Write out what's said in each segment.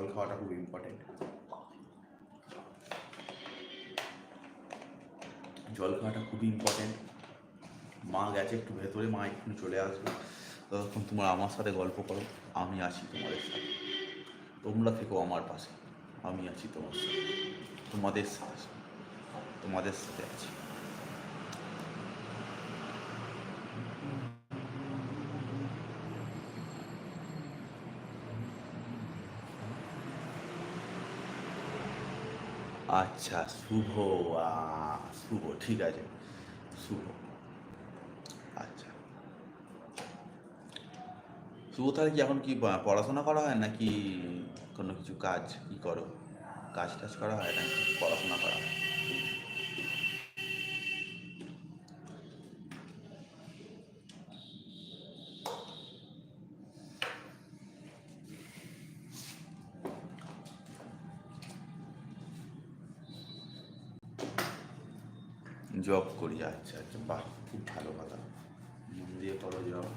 জল খাওয়াটা খুব ইম্পর্টেন্ট জল খাওয়াটা খুবই ইম্পর্টেন্ট মা গেছে একটু ভেতরে, মা একটু চলে আসবে। ততক্ষণ তোমরা আমার সাথে গল্প করো, আমি আছি তোমাদের সাথে। তোমরা থেকো আমার পাশে, আমি আছি তোমার সাথে। তোমাদের সাথে তোমাদের সাথে আছি। আচ্ছা শুভ শুভ, ঠিক আছে। শুভ। আচ্ছা। শুভ তাহলে কি এখন কি পড়াশোনা করা হয় নাকি কোনো কিছু কাজ কি করো? কাজ টাজ করা হয় নাকি? পড়াশোনা করা হয়? জব করি আচ্ছা আচ্ছা বাহ, খুব ভালো কথা। মন দিয়ে করো জব।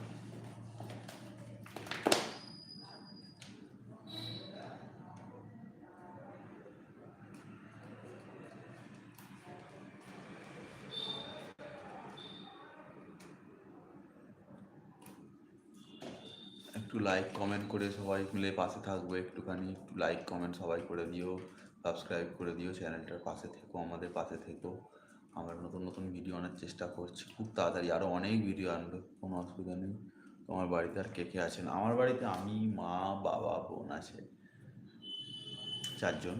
একটু লাইক কমেন্ট করে সবাই মিলে পাশে থাকব একটুখানি। একটু লাইক কমেন্ট সবাই করে দিও সাবস্ক্রাইব করে দিও চ্যানেলটার পাশে থেকো, আমাদের পাশে থেকো। আমরা নতুন নতুন ভিডিও আনার চেষ্টা করছি। খুব তাড়াতাড়ি আরও অনেক ভিডিও আনবে কোনো অসুবিধা নেই। তোমার বাড়িতে আর কে কে আছেন? আমার বাড়িতে আমি মা বাবা বোন আছে। চারজন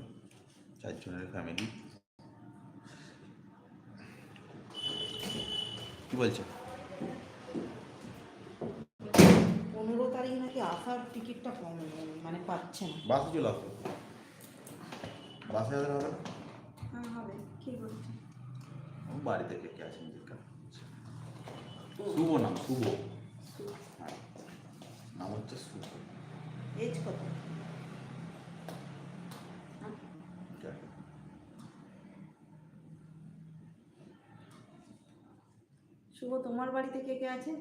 চারজনের ফ্যামিলি কি বলছো? পনেরো তারিখ নাকি আসার টিকিটটা কম মানে পাচ্ছে না। বাসে চলে আসো। বাসে হবে না? বাড়িতে কে কে করছি। শুভ নাম শুভ। হ্যাঁ। নাম হচ্ছে শুভ। এজ কত? শুভ তোমার বাড়িতে কে কে আছে?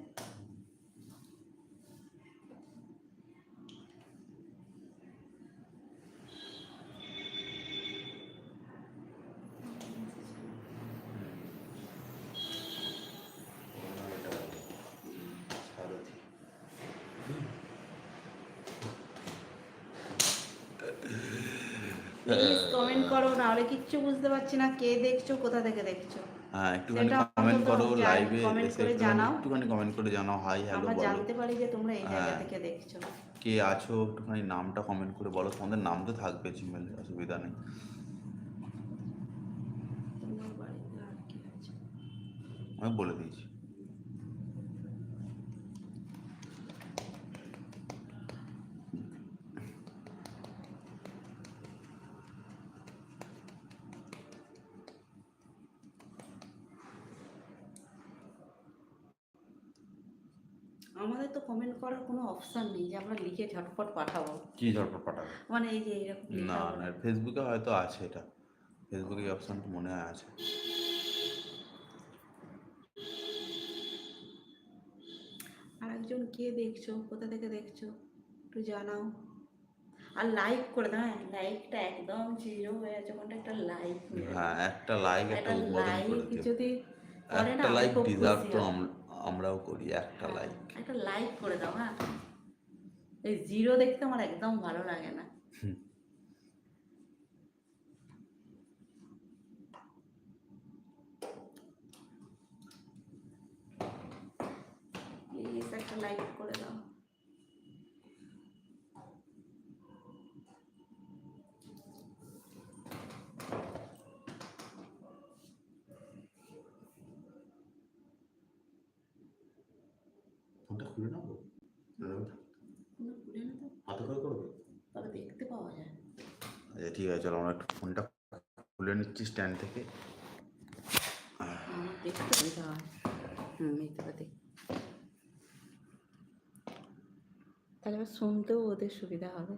প্লিজ কমেন্ট করো না আরে কিচ্ছু বুঝতে পারছি না কে দেখছ কোথা থেকে দেখছ। হ্যাঁ একটুখানি কমেন্ট করো লাইভে এসে করে জানাও। একটুখানি কমেন্ট করে জানাও হাই হ্যালো আমরা বলো। জানতে পারি যে তোমরা এই জায়গা হ্যাঁ। থেকে দেখছ। কে আছো একটুখানি নামটা কমেন্ট করে বলো তোমাদের নাম তো থাকবে জিমেলে অসুবিধা নেই। আমি বলে দিয়েছি। আমাদের তো কমেন্ট করার কোনো অপশন নেই যে আমরা লিখে ঝটপট পাঠাবো। কি ঝটপট পাঠাবে? মানে এই যে এরকম না না ফেসবুকে হয়তো আছে এটা। ফেসবুকে অপশন মনে হয় আছে। আর একজন কে দেখছ? কোথা থেকে দেখছ? একটু জানাও। আর লাইক করে দাও হ্যাঁ লাইকটা একদম জিরো হয়ে আছে কোনটা? একটা লাইক হ্যাঁ একটা লাইক একটা লাইক যদি করে না একটা আমি লাইক ডিজার্ভ তো আমরাও করি একটা লাইক একটা লাইক করে দাও হ্যাঁ? এই জিরো দেখতে আমার একদম ভালো লাগে না। প্লিজ একটা লাইক করে খুলে নেব হাতে করে করবে? তবে দেখতে পাওয়া যায় আচ্ছা ঠিক আছে, চলো, আমরা একটু ফোনটা খুলে নিচ্ছি স্ট্যান্ড থেকে। দেখতে হুম এই তো তাহলে শুনতেও ওদের সুবিধা হবে।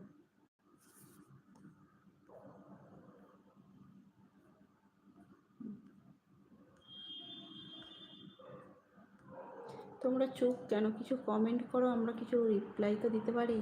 তোমরা চুপ কেন কিছু কমেন্ট করো আমরা কিছু রিপ্লাই তো দিতে পারি?